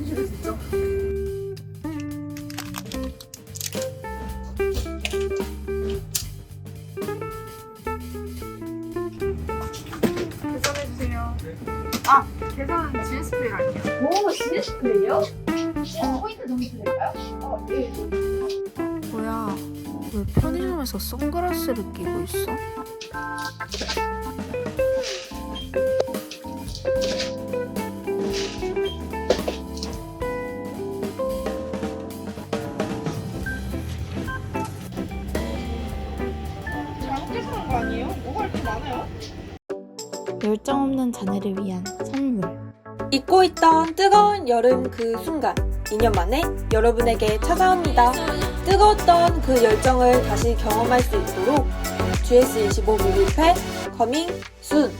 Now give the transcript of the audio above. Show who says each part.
Speaker 1: 계산해주세요. 아, 계산은 GSP로 할게요.
Speaker 2: 오, GSP예요? 포인트 정도 될까요? 어, 예.
Speaker 3: 뭐야, 왜 편의점에서 선글라스를 끼고 있어?
Speaker 1: 많아요?
Speaker 3: 열정 없는 자네를 위한 선물.
Speaker 4: 잊고 있던 뜨거운 여름 그 순간 2년 만에 여러분에게 찾아옵니다. 뜨거웠던 그 열정을 다시 경험할 수 있도록 GS25 뮤비패 커밍 순